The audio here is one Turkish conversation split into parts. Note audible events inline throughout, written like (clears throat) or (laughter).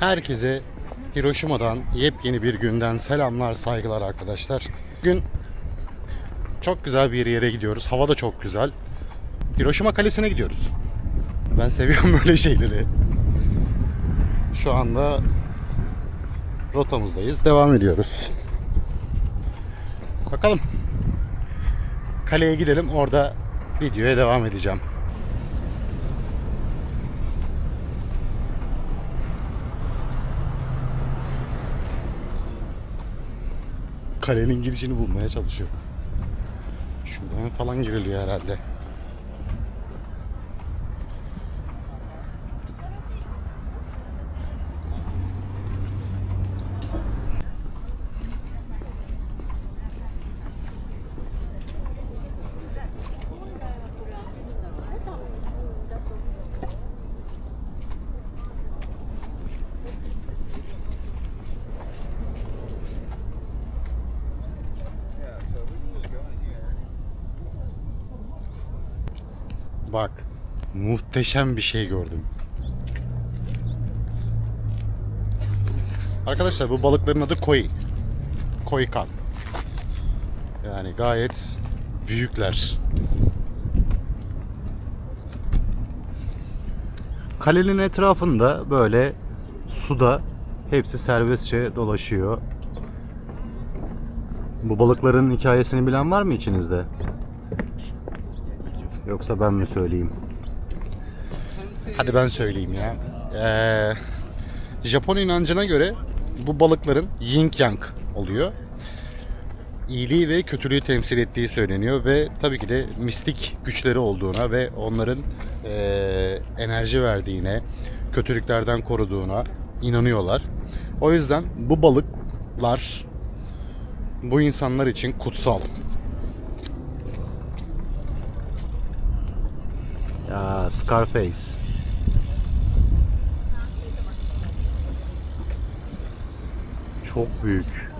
Herkese Hiroşima'dan yepyeni bir günden selamlar, saygılar arkadaşlar. Bugün çok güzel bir yere gidiyoruz. Hava da çok güzel. Hiroşima Kalesi'ne gidiyoruz. Ben seviyorum (laughs) böyle şeyleri. Şu anda rotamızdayız. Devam ediyoruz. Bakalım. Kaleye gidelim. Orada videoya devam edeceğim. Kalenin girişini bulmaya çalışıyorum. Şuradan falan giriliyor herhalde. Bak, muhteşem bir şey gördüm. Arkadaşlar bu balıkların adı koi. Koi kan. Yani gayet büyükler. Kalenin etrafında böyle suda hepsi serbestçe dolaşıyor. Bu balıkların hikayesini bilen var mı içinizde? Yoksa ben mi söyleyeyim? Hadi ben söyleyeyim ya. Ee, Japon inancına göre bu balıkların yin yang oluyor. İyiliği ve kötülüğü temsil ettiği söyleniyor ve tabii ki de mistik güçleri olduğuna ve onların ee, enerji verdiğine, kötülüklerden koruduğuna inanıyorlar. O yüzden bu balıklar bu insanlar için kutsal. Ya Scarface. Çok büyük.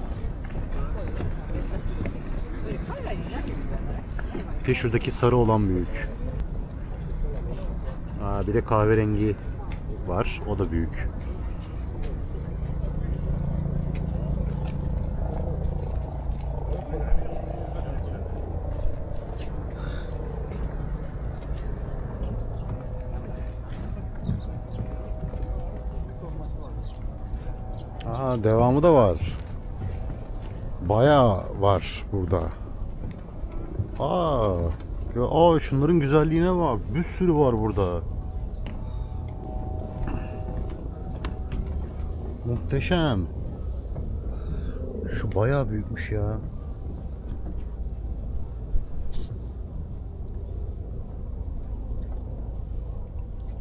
De şuradaki sarı olan büyük. Aa, bir de kahverengi var. O da büyük. Devamı da var. Bayağı var burada. Aa, ya, aa şunların güzelliğine bak. Bir sürü var burada. Muhteşem. Şu bayağı büyükmüş ya.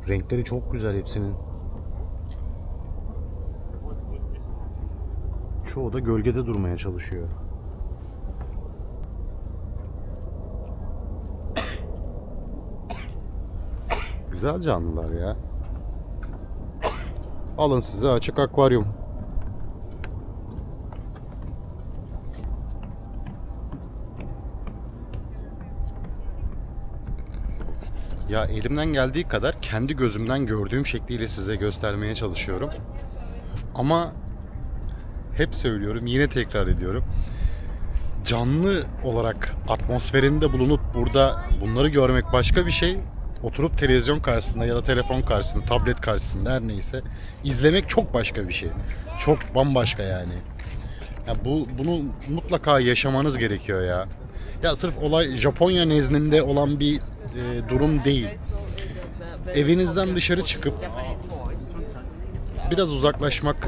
Renkleri çok güzel hepsinin. Çoğu da gölgede durmaya çalışıyor. Güzel canlılar ya. Alın size açık akvaryum. Ya elimden geldiği kadar kendi gözümden gördüğüm şekliyle size göstermeye çalışıyorum. Ama hep söylüyorum, yine tekrar ediyorum. Canlı olarak atmosferinde bulunup burada bunları görmek başka bir şey. Oturup televizyon karşısında ya da telefon karşısında, tablet karşısında her neyse izlemek çok başka bir şey. Çok bambaşka yani. Ya bu bunu mutlaka yaşamanız gerekiyor ya. Ya sırf olay Japonya nezdinde olan bir e, durum değil. Evinizden dışarı çıkıp biraz uzaklaşmak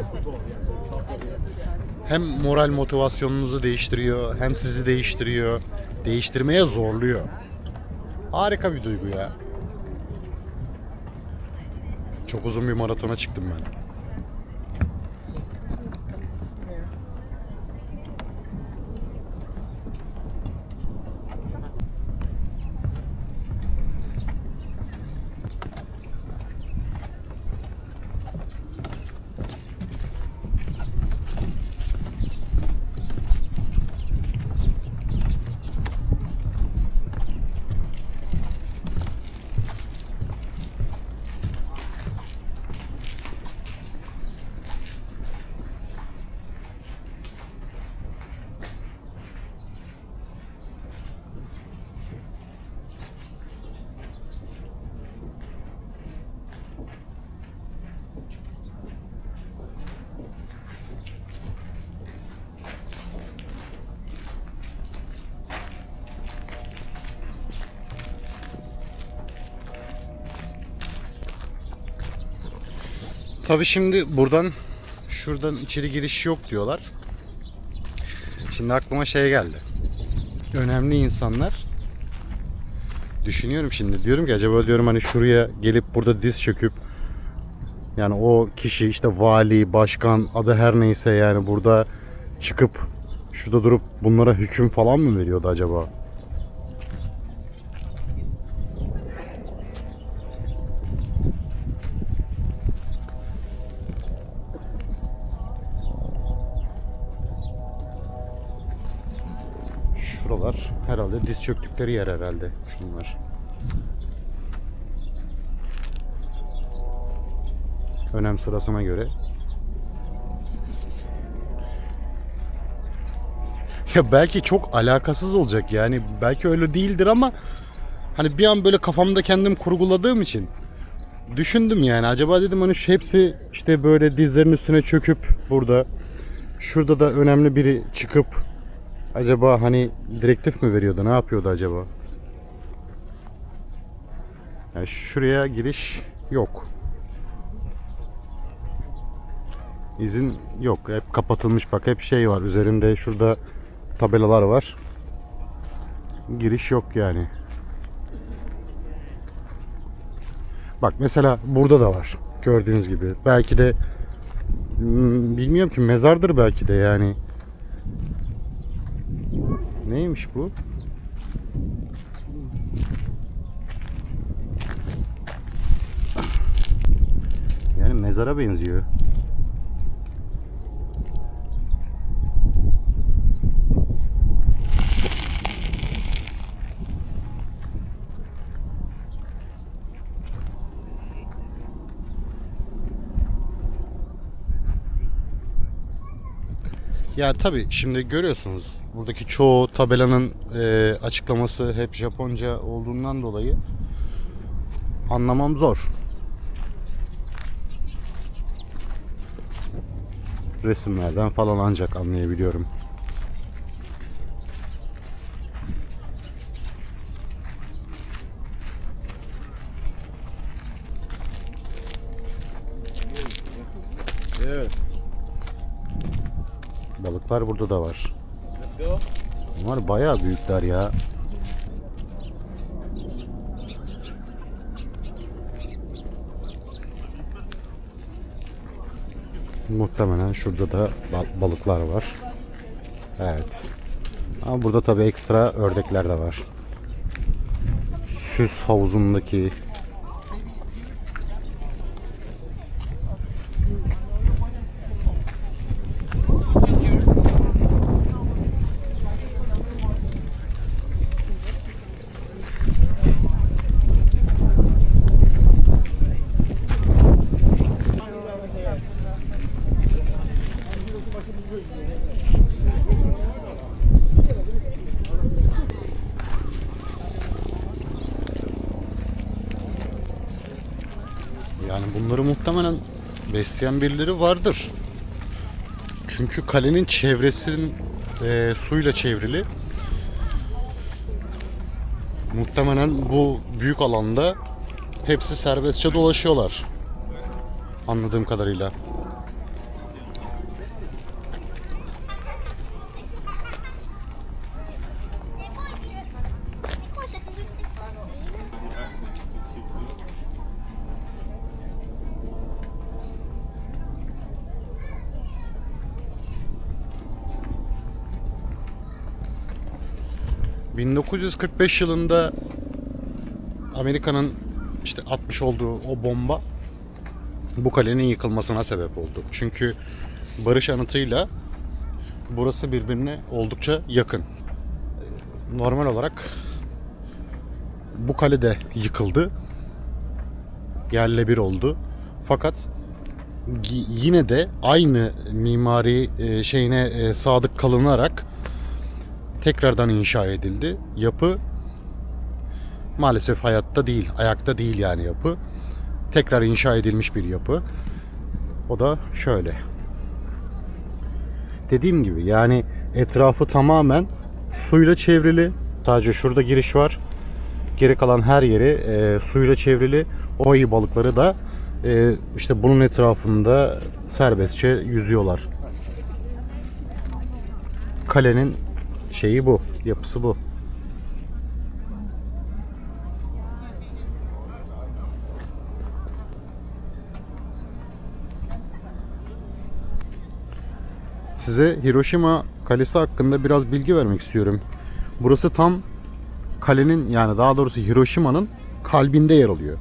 hem moral motivasyonunuzu değiştiriyor, hem sizi değiştiriyor, değiştirmeye zorluyor. Harika bir duygu ya. Çok uzun bir maratona çıktım ben. Tabi şimdi buradan şuradan içeri giriş yok diyorlar. Şimdi aklıma şey geldi. Önemli insanlar düşünüyorum şimdi diyorum ki acaba diyorum hani şuraya gelip burada diz çöküp yani o kişi işte vali, başkan adı her neyse yani burada çıkıp şurada durup bunlara hüküm falan mı veriyordu acaba? Şuralar herhalde diz çöktükleri yer herhalde şunlar. Önem sırasına göre. Ya belki çok alakasız olacak yani belki öyle değildir ama hani bir an böyle kafamda kendim kurguladığım için düşündüm yani acaba dedim hani hepsi işte böyle dizlerin üstüne çöküp burada şurada da önemli biri çıkıp acaba hani direktif mi veriyordu ne yapıyordu acaba? Yani şuraya giriş yok. İzin yok. Hep kapatılmış bak hep şey var. Üzerinde şurada tabelalar var. Giriş yok yani. Bak mesela burada da var. Gördüğünüz gibi. Belki de hmm, bilmiyorum ki mezardır belki de yani. Neymiş bu? Yani mezara benziyor. Ya tabii şimdi görüyorsunuz buradaki çoğu tabelanın e, açıklaması hep Japonca olduğundan dolayı anlamam zor. Resimlerden falan ancak anlayabiliyorum. Evet. Balıklar burada da var. Bunlar bayağı büyükler ya. Muhtemelen şurada da bal- balıklar var. Evet. Ama burada tabii ekstra ördekler de var. Süs havuzundaki Yani bunları muhtemelen besleyen birileri vardır. Çünkü kalenin çevresinin e, suyla çevrili. Muhtemelen bu büyük alanda hepsi serbestçe dolaşıyorlar. Anladığım kadarıyla. ...1945 yılında... ...Amerika'nın... ...işte atmış olduğu o bomba... ...bu kalenin yıkılmasına sebep oldu. Çünkü... ...barış anıtıyla... ...burası birbirine oldukça yakın. Normal olarak... ...bu kale de yıkıldı. Yerle bir oldu. Fakat... ...yine de aynı mimari e, şeyine e, sadık kalınarak tekrardan inşa edildi. Yapı maalesef hayatta değil, ayakta değil yani yapı. Tekrar inşa edilmiş bir yapı. O da şöyle. Dediğim gibi yani etrafı tamamen suyla çevrili. Sadece şurada giriş var. Geri kalan her yeri e, suyla çevrili. O ayı balıkları da e, işte bunun etrafında serbestçe yüzüyorlar. Kalenin şeyi bu, yapısı bu. Size Hiroşima Kalesi hakkında biraz bilgi vermek istiyorum. Burası tam kalenin yani daha doğrusu Hiroşima'nın kalbinde yer alıyor.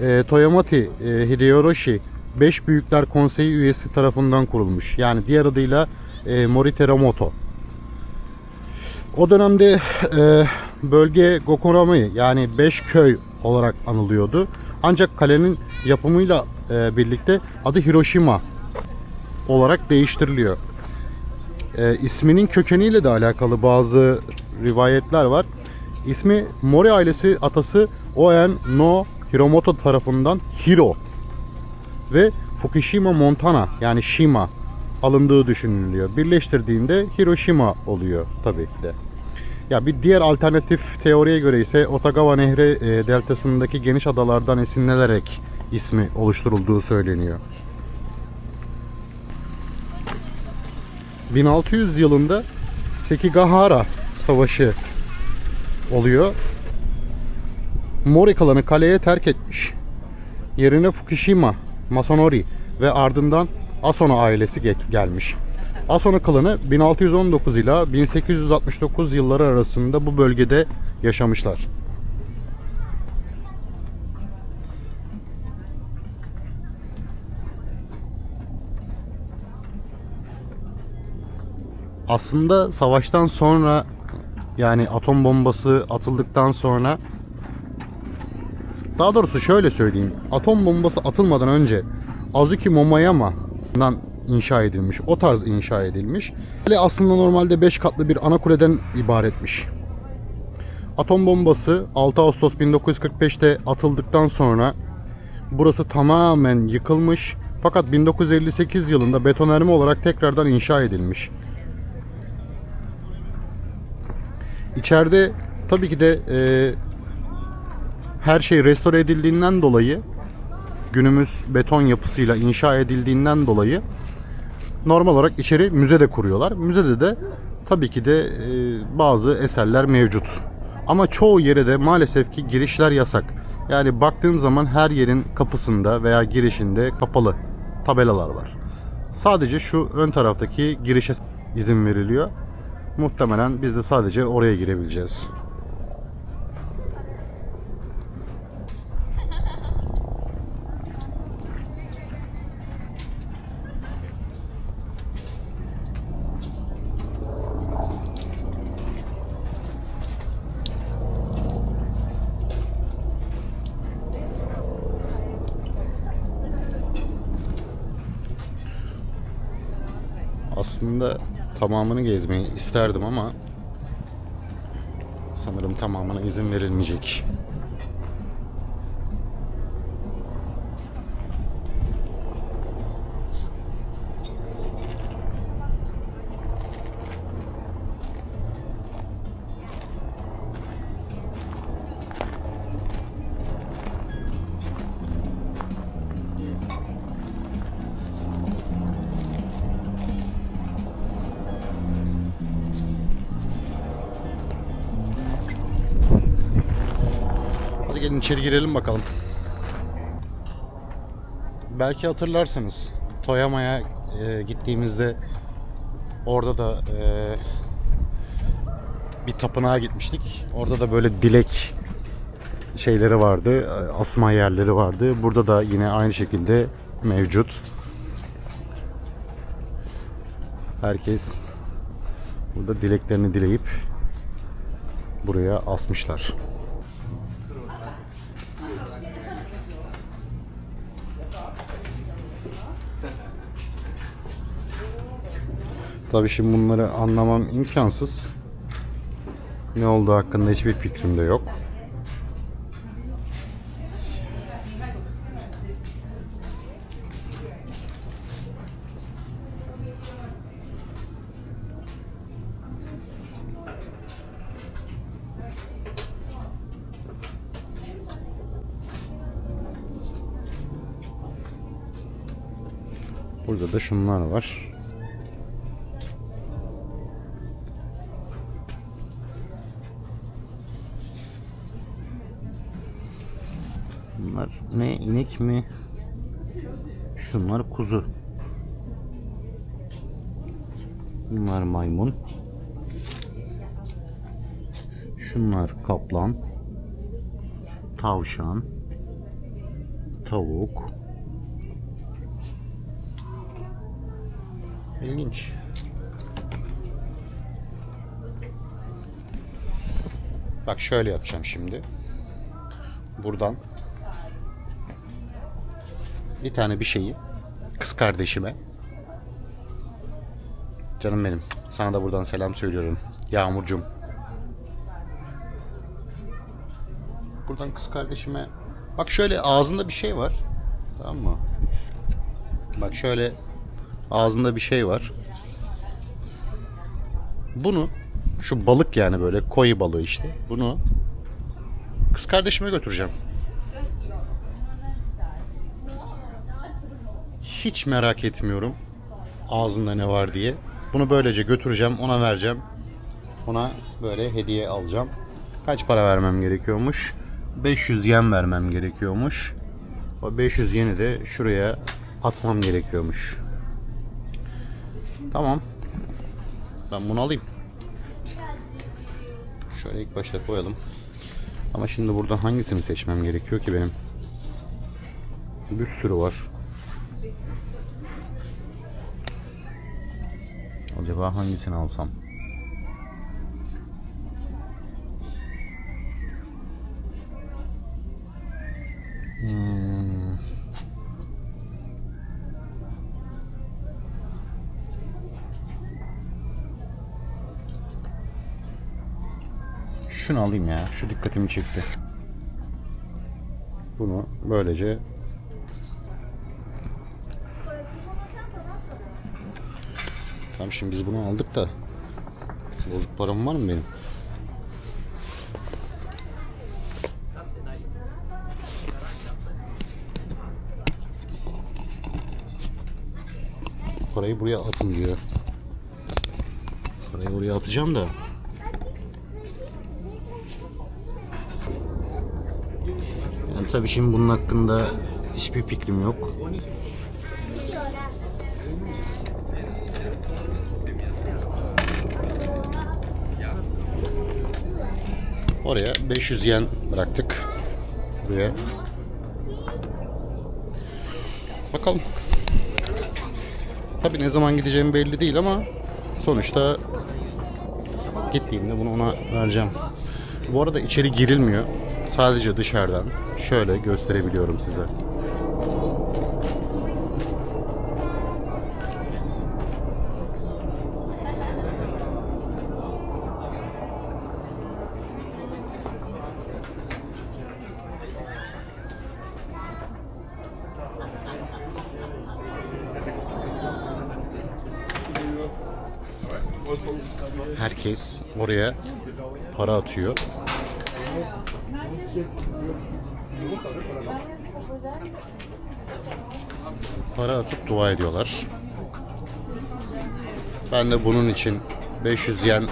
E, Toyamati e, Hideyoshi 5 Büyükler Konseyi üyesi tarafından kurulmuş. Yani diğer adıyla e, Moriteremoto. O dönemde e, bölge Gokorami yani 5 köy olarak anılıyordu. Ancak kalenin yapımıyla e, birlikte adı Hiroşima olarak değiştiriliyor. E, isminin kökeniyle de alakalı bazı rivayetler var. İsmi Mori ailesi atası Oen no Hiromoto tarafından Hiro ve Fukushima Montana yani Shima alındığı düşünülüyor. Birleştirdiğinde Hiroşima oluyor tabii ki de. Ya bir diğer alternatif teoriye göre ise Otagawa Nehri e, deltasındaki geniş adalardan esinlenerek ismi oluşturulduğu söyleniyor. 1600 yılında Sekigahara Savaşı oluyor. Mori klanı kaleye terk etmiş. Yerine Fukushima, Masanori ve ardından Asano ailesi ge- gelmiş. Asano klanı 1619 ila 1869 yılları arasında bu bölgede yaşamışlar. Aslında savaştan sonra yani atom bombası atıldıktan sonra daha doğrusu şöyle söyleyeyim. Atom bombası atılmadan önce Azuki Momoyama'dan inşa edilmiş. O tarz inşa edilmiş. Kale aslında normalde 5 katlı bir ana kuleden ibaretmiş. Atom bombası 6 Ağustos 1945'te atıldıktan sonra burası tamamen yıkılmış. Fakat 1958 yılında betonarme olarak tekrardan inşa edilmiş. İçeride tabii ki de e, her şey restore edildiğinden dolayı günümüz beton yapısıyla inşa edildiğinden dolayı normal olarak içeri müze de kuruyorlar. Müzede de tabii ki de e, bazı eserler mevcut. Ama çoğu yere de maalesef ki girişler yasak. Yani baktığım zaman her yerin kapısında veya girişinde kapalı tabelalar var. Sadece şu ön taraftaki girişe izin veriliyor. Muhtemelen biz de sadece oraya girebileceğiz. Aslında tamamını gezmeyi isterdim ama sanırım tamamına izin verilmeyecek. Gelin içeri girelim bakalım. Belki hatırlarsınız. Toyama'ya e, gittiğimizde orada da e, bir tapınağa gitmiştik. Orada da böyle dilek şeyleri vardı. e, Asma yerleri vardı. Burada da yine aynı şekilde mevcut. Herkes burada dileklerini dileyip buraya asmışlar. Tabii şimdi bunları anlamam imkansız. Ne olduğu hakkında hiçbir fikrim de yok. Burada da şunlar var. Bunlar mi? Şunlar kuzu. Bunlar maymun. Şunlar kaplan. Tavşan. Tavuk. İlginç. Bak şöyle yapacağım şimdi. Buradan bir tane bir şeyi kız kardeşime. Canım benim sana da buradan selam söylüyorum Yağmurcum buradan kız kardeşime bak şöyle ağzında bir şey var tamam mı? Bak şöyle ağzında bir şey var. Bunu şu balık yani böyle koyu balığı işte bunu kız kardeşime götüreceğim hiç merak etmiyorum ağzında ne var diye. Bunu böylece götüreceğim, ona vereceğim. Ona böyle hediye alacağım. Kaç para vermem gerekiyormuş? 500 yen vermem gerekiyormuş. O 500 yeni de şuraya atmam gerekiyormuş. Tamam. Ben bunu alayım. Şöyle ilk başta koyalım. Ama şimdi burada hangisini seçmem gerekiyor ki benim? Bir sürü var. Acaba hangisini alsam? Hmm. Şunu alayım ya. Şu dikkatimi çekti. Bunu böylece Tamam şimdi biz bunu aldık da bozuk param var mı benim? Parayı buraya atın diyor. Parayı oraya atacağım da. Yani tabii şimdi bunun hakkında hiçbir fikrim yok. Oraya 500 yen bıraktık. Buraya. Bakalım. Tabi ne zaman gideceğim belli değil ama sonuçta gittiğimde bunu ona vereceğim. Bu arada içeri girilmiyor. Sadece dışarıdan şöyle gösterebiliyorum size. Herkes oraya para atıyor. Para atıp dua ediyorlar. Ben de bunun için 500 yen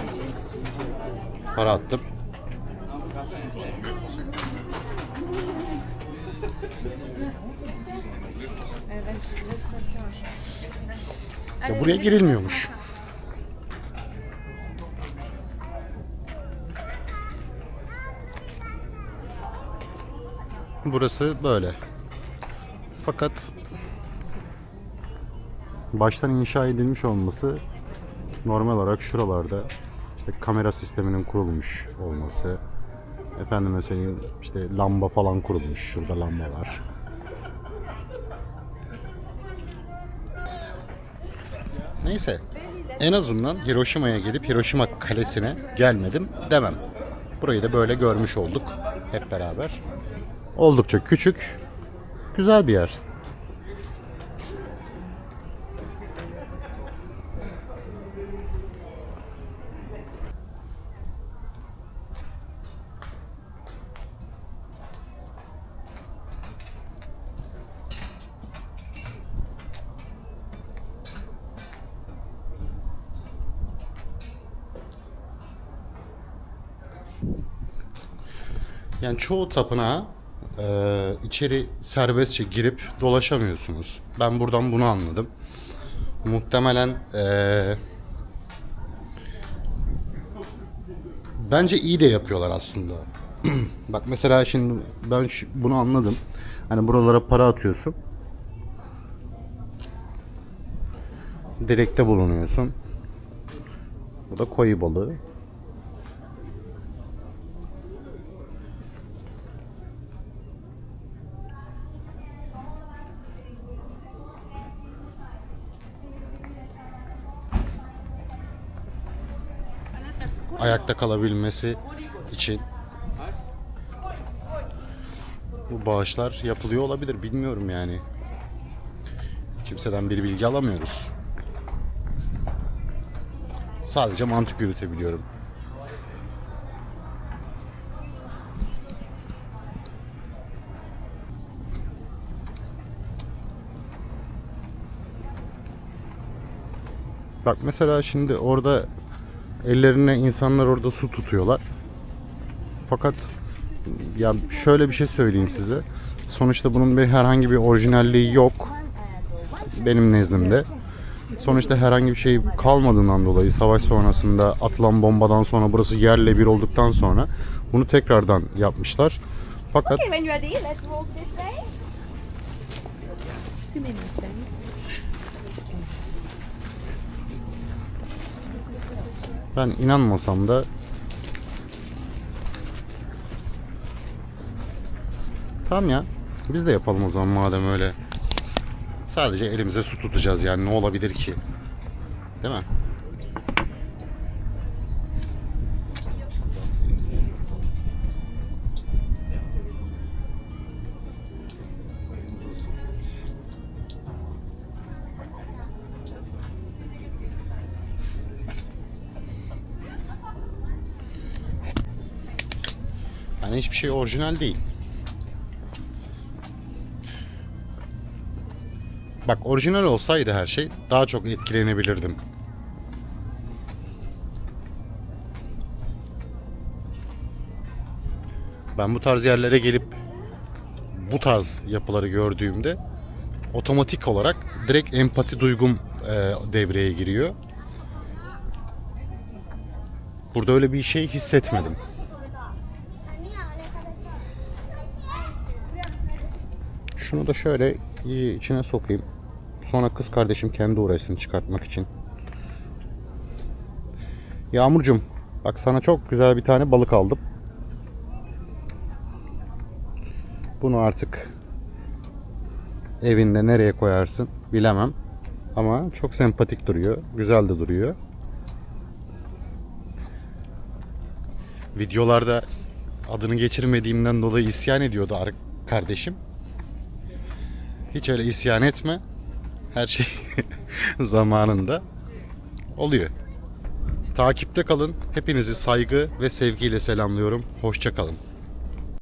para attım. Ya buraya girilmiyormuş. Burası böyle. Fakat baştan inşa edilmiş olması normal olarak şuralarda işte kamera sisteminin kurulmuş olması efendime söyleyeyim işte lamba falan kurulmuş şurada lamba var. Neyse en azından Hiroşima'ya gelip Hiroşima kalesine gelmedim demem. Burayı da böyle görmüş olduk hep beraber Oldukça küçük. Güzel bir yer. Yani çoğu tapınağa e, içeri serbestçe girip dolaşamıyorsunuz. Ben buradan bunu anladım. Muhtemelen e, bence iyi de yapıyorlar aslında. (clears throat) Bak mesela şimdi ben bunu anladım. Hani buralara para atıyorsun. Direkte bulunuyorsun. Bu da koyu balığı. Ayakta kalabilmesi için bu bağışlar yapılıyor olabilir bilmiyorum yani. Kimseden bir bilgi alamıyoruz. Sadece mantık yürütebiliyorum. Bak mesela şimdi orada ellerine insanlar orada su tutuyorlar. Fakat ya şöyle bir şey söyleyeyim size. Sonuçta bunun bir herhangi bir orijinalliği yok benim nezdimde. Sonuçta herhangi bir şey kalmadığından dolayı savaş sonrasında atılan bombadan sonra burası yerle bir olduktan sonra bunu tekrardan yapmışlar. Fakat Okay, ben inanmasam da Tamam ya. Biz de yapalım o zaman madem öyle. Sadece elimize su tutacağız yani ne olabilir ki? Değil mi? Yani hiçbir şey orijinal değil. Bak orijinal olsaydı her şey daha çok etkilenebilirdim. Ben bu tarz yerlere gelip bu tarz yapıları gördüğümde otomatik olarak direkt empati duygum e, devreye giriyor. Burada öyle bir şey hissetmedim. Şunu da şöyle içine sokayım. Sonra kız kardeşim kendi uğraşsın çıkartmak için. Yağmurcum bak sana çok güzel bir tane balık aldım. Bunu artık evinde nereye koyarsın bilemem. Ama çok sempatik duruyor. Güzel de duruyor. Videolarda adını geçirmediğimden dolayı isyan ediyordu ar- kardeşim. Hiç öyle isyan etme. Her şey (laughs) zamanında oluyor. Takipte kalın. Hepinizi saygı ve sevgiyle selamlıyorum. Hoşça kalın.